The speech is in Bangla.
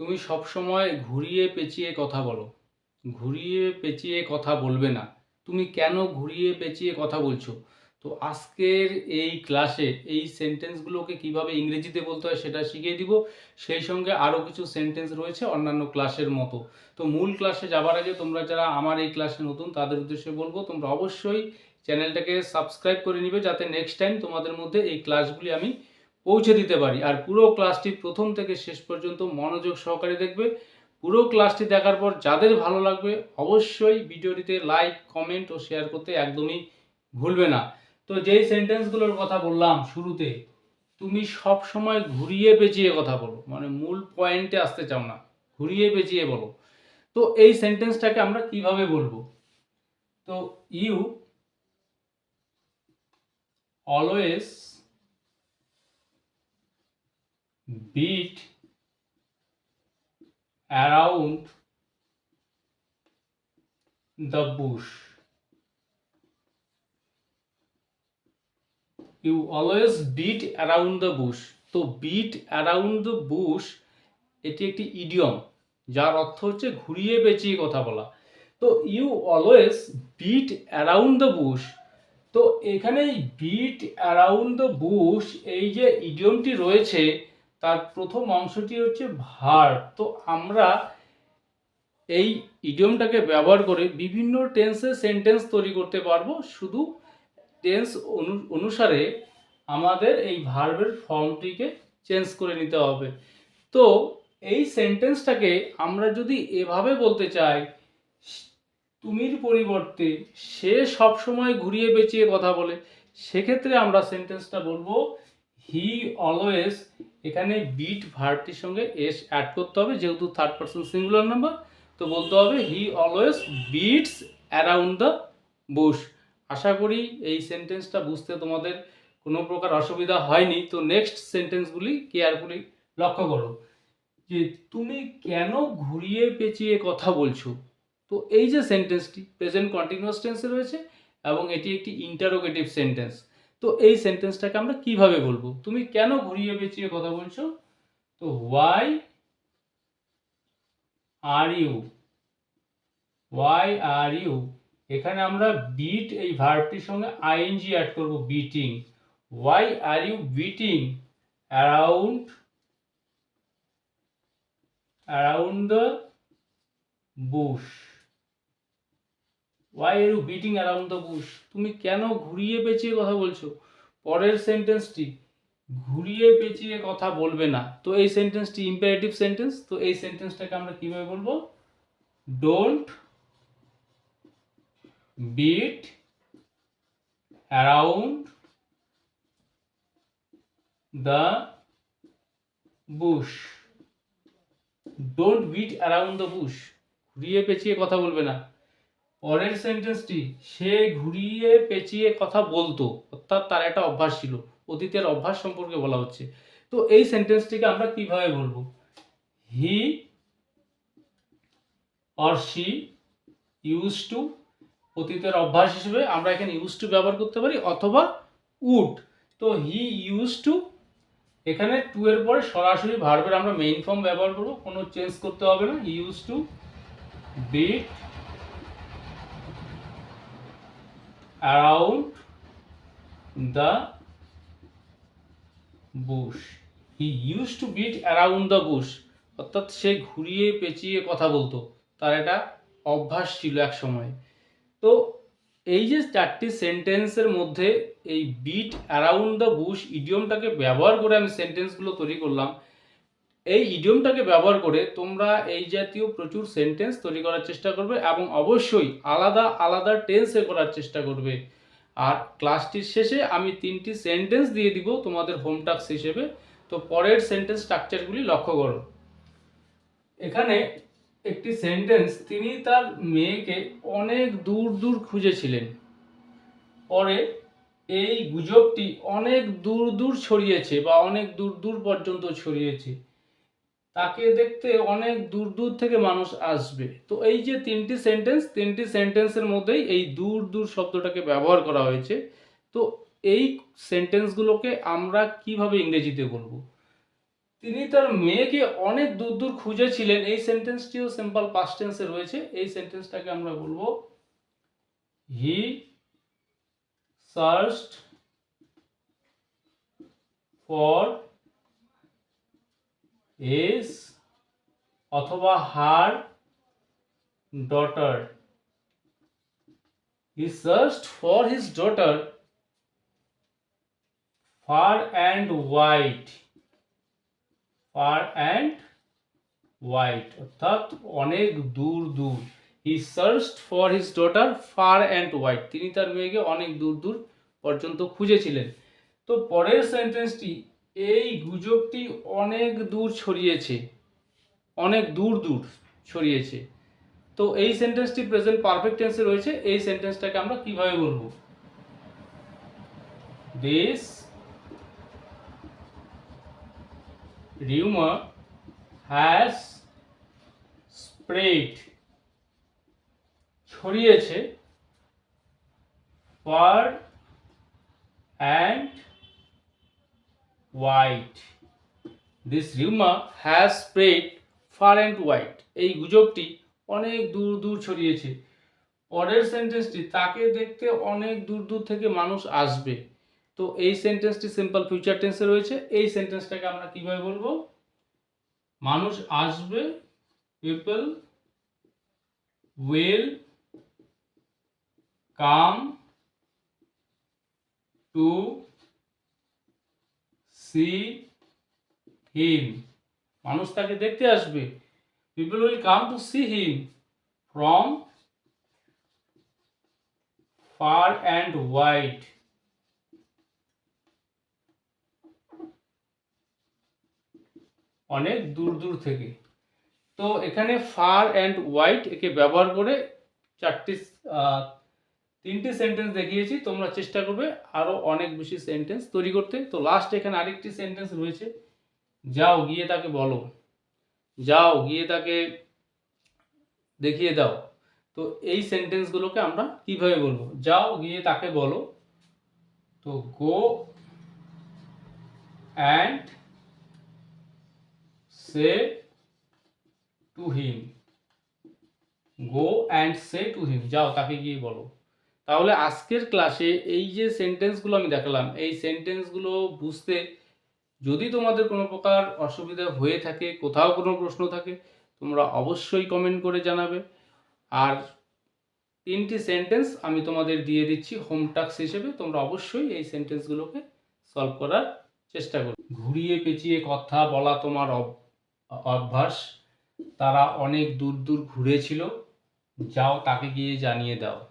তুমি সবসময় ঘুরিয়ে পেঁচিয়ে কথা বলো। ঘুরিয়ে পেঁচিয়ে কথা বলবে না। তুমি কেন ঘুরিয়ে পেঁচিয়ে কথা বলছো? তো আজকের এই ক্লাসে এই সেন্টেন্সগুলোকে কীভাবে ইংরেজিতে বলতে হয় সেটা শিখিয়ে দিব। সেই সঙ্গে আরও কিছু সেন্টেন্স রয়েছে অন্যান্য ক্লাসের মতো। তো মূল ক্লাসে যাবার আগে তোমরা যারা আমার এই ক্লাসে নতুন, তাদের উদ্দেশ্যে বলব, তোমরা অবশ্যই চ্যানেলটাকে সাবস্ক্রাইব করে নিবে যাতে নেক্সট টাইম তোমাদের মধ্যে এই ক্লাসগুলি আমি পৌঁছে দিতে পারি। আর পুরো ক্লাসটি প্রথম থেকে শেষ পর্যন্ত মনোযোগ সহকারে দেখবে। পুরো ক্লাসটি দেখার পর যাদের ভালো লাগবে, অবশ্যই ভিডিওটিতে লাইক কমেন্ট ও শেয়ার করতে একদমই ভুলবে না। তো যেই সেন্টেন্সগুলোর কথা বললাম শুরুতে, তুমি সব সময় ঘুরিয়ে পেঁচিয়ে কথা বলো। মানে মূল পয়েন্টে আসতে চাও না। ঘুরিয়ে পেঁচিয়ে বলো। তো এই সেন্টেন্সটাকে আমরা কীভাবে বলব? তো you always beat around the bush. You always beat around the bush. তো বিট অ্যারাউন্ড দ্য বুশ এটি একটি ইডিয়ম যার অর্থ হচ্ছে ঘুরিয়ে পেঁচিয়ে কথা বলা তো you always beat around the bush তো এখানে বিট অ্যারাউন্ড দ্য বুশ এই যে ইডিয়মটি রয়েছে তার প্রথম অংশটি হচ্ছে ভার। তো আমরা এই ইডিয়মটাকে ব্যবহার করে বিভিন্ন টেন্সে সেন্টেন্স তৈরি করতে পারব। শুধু টেন্স অনুসারে আমাদের এই ভার্বের ফর্মটিকে চেঞ্জ করে নিতে হবে। তো এই সেন্টেন্সটাকে আমরা যদি এভাবে বলতে চাই, তুমির পরিবর্তে সে সব সময় ঘুরিয়ে পেঁচিয়ে কথা বলে, সেক্ষেত্রে আমরা সেন্টেন্সটা বলব হি অলওয়েজ এখানে বিট ভার্বটির সঙ্গে এস অ্যাড করতে হবে, যেহেতু থার্ড পার্সন সিঙ্গুলার নাম্বার তো বলতে হবে he always beats around the bush আশা করি এই সেন্টেন্সটা বুঝতে তোমাদের কোনো প্রকার অসুবিধা হয়নি। তো নেক্সট সেন্টেন্সগুলি কেয়ারফুলি লক্ষ্য করো। যে তুমি কেন ঘুরিয়ে পেঁচিয়ে কথা বলছো? তো এই যে সেন্টেন্সটি প্রেজেন্ট কন্টিনিউয়াস টেন্সে রয়েছে এবং এটি একটি ইন্টারোগেটিভ সেন্টেন্স তো এই সেন্টেন্সটাকে আমরা কীভাবে বলব? তুমি কেন ঘুরিয়ে পেঁচিয়ে কথা বলছো? তো why are you why are you এখানে আমরা বিট এই ভার্বটির সঙ্গে আইএনজি অ্যাড করব beating why are you beating around around the bush why are beating around the bush তুমি কেন ঘুরিয়ে পেঁচিয়ে কথা বলছো? পরের সেন্টেন্সটি ঘুরিয়ে পেঁচিয়ে কথা বলবে না। তো এই সেন্টেন্সটি ইম্পারেটিভ সেন্টেন্স তো এই সেন্টেন্সটাকে আমরা কীভাবে বলব? Don't beat around the bush don't beat around the bush ঘুরিয়ে পেঁচিয়ে কথা বলবে না। পরের সেন্টেন্সটি সে ঘুরিয়ে পেঁচিয়ে কথা বলতো। অর্থাৎ তার একটা অভ্যাস ছিল। অতীতের অভ্যাস সম্পর্কে বলা হচ্ছে। তো এই সেন্টেন্সটিকে আমরা কীভাবে বলব? He or she use to অতীতের অভ্যাস হিসেবে আমরা এখানে ইউজ টু ব্যবহার করতে পারি, অথবা উড। তো হি ইউজ টু, এখানে টু এর পরে সরাসরি ভার্বের আমরা মেইন ফর্ম ব্যবহার করব, কোনো চেঞ্জ করতে হবে না। He use to beat around the bush. He used to beat around the bush. অর্থাৎ সে ঘুরিয়ে পেঁচিয়ে কথা বলতো। তার এটা অভ্যাস ছিল এক সময়। তো এই যে চারটি সেন্টেন্সের মধ্যে এই বিট অ্যারাউন্ড দ্য বুশ ইডিয়মটাকে ব্যবহার করে আমি সেন্টেন্সগুলো তৈরি করলাম এই ইডিয়মটাকে ব্যবহার করে তোমরা এই জাতীয় প্রচুর সেন্টেন্স তৈরি করার চেষ্টা করবে এবং অবশ্যই আলাদা আলাদা টেন্সে করার চেষ্টা করবে। আর ক্লাসটির শেষে আমি তিনটি সেন্টেন্স দিয়ে দিব তোমাদের হোম টাস্ক হিসেবে। তো পরের সেন্টেন্স স্ট্রাকচারগুলি লক্ষ্য করো। এখানে একটি সেন্টেন্স তিনি তার মেয়েকে অনেক দূর দূর খুঁজেছিলেন। পরে এই গুজবটি অনেক দূর দূর ছড়িয়েছে বা অনেক দূর দূর পর্যন্ত ছড়িয়েছে। তাকে দেখতে অনেক দূর দূর থেকে মানুষ আসবে। তো এই যে তিনটি সেন্টেন্স তিনটি সেন্টেন্সের মধ্যেই এই দূর দূর শব্দটাকে ব্যবহার করা হয়েছে। তো এই সেন্টেন্সগুলোকে আমরা কীভাবে ইংরেজিতে বলব? তিনি তার মেয়েকে অনেক দূর দূর খুঁজেছিলেন। এই সেন্টেন্সটিও সিম্পল পাস্ট টেন্সে রয়েছে। এই সেন্টেন্সটাকে আমরা বলব হি সার্চড ফর এস অথবা her daughter he searched for his daughter far and wide far and wide অর্থাৎ অনেক দূর দূর। He searched for his daughter far and wide তিনি তার মেয়েকে অনেক দূর দূর পর্যন্ত খুঁজেছিলেন। তো পরের সেন্টেন্সটি এই গুজবটি অনেক দূর ছড়িয়েছে, অনেক দূর দূর ছড়িয়েছে। তো এই সেন্টেন্সটি প্রেজেন্ট পারফেক্ট টেন্সে রয়েছে, এই সেন্টেন্সটাকে আমরা কীভাবে বলব? This rumor has spread. ছড়িয়েছে far and wide this rumor has spread far and wide. এই গুজবটি অনেক দূর দূর ছড়িয়েছে। পরের সেন্টেন্সটি তাকে দেখতে অনেক দূর দূর থেকে মানুষ আসবে। তো এই সেন্টেন্সটি সিম্পল ফিউচার টেন্সে রয়েছে। এই সেন্টেন্সটাকে আমরা কীভাবে বলব? মানুষ আসবে people will come to see him মানুষ তাকে দেখতে আসবে। People will come to see him from far and wide অনেক দূর দূর থেকে। তো এখানে ফার অ্যান্ড হোয়াইট একে ব্যবহার করে চারটি তিনটি সেন্টেন্স দেখিয়েছি, তোমরা চেষ্টা করবে আরও অনেক বেশি সেন্টেন্স তৈরি করতে। তো লাস্ট এখানে আরেকটি সেন্টেন্স রয়েছে, যাও গিয়ে তাকে বলো। যাও গিয়ে তাকে দেখিয়ে দাও। তো এই সেন্টেন্সগুলোকে আমরা কীভাবে বলব? যাও গিয়ে তাকে বলো। তো go and say to him go and say to him যাও তাকে গিয়ে বলো। তাহলে আজকের ক্লাসে এই যে সেন্টেন্সগুলো আমি দেখালাম, এই সেন্টেন্সগুলো বুঝতে যদি তোমাদের কোনো প্রকার অসুবিধা হয়ে থাকে, কোথাও কোনো প্রশ্ন থাকে, তোমরা অবশ্যই কমেন্ট করে জানাবে। আর তিনটি সেন্টেন্স আমি তোমাদের দিয়ে দিচ্ছি হোম টাস্ক হিসেবে, তোমরা অবশ্যই এই সেন্টেন্সগুলোকে সলভ করার চেষ্টা করো ঘুরিয়ে পেঁচিয়ে কথা বলা তোমার অভ- অভ্যাস। তারা অনেক দূর দূর ঘুরেছিল, যাও তাকে গিয়ে জানিয়ে দাও।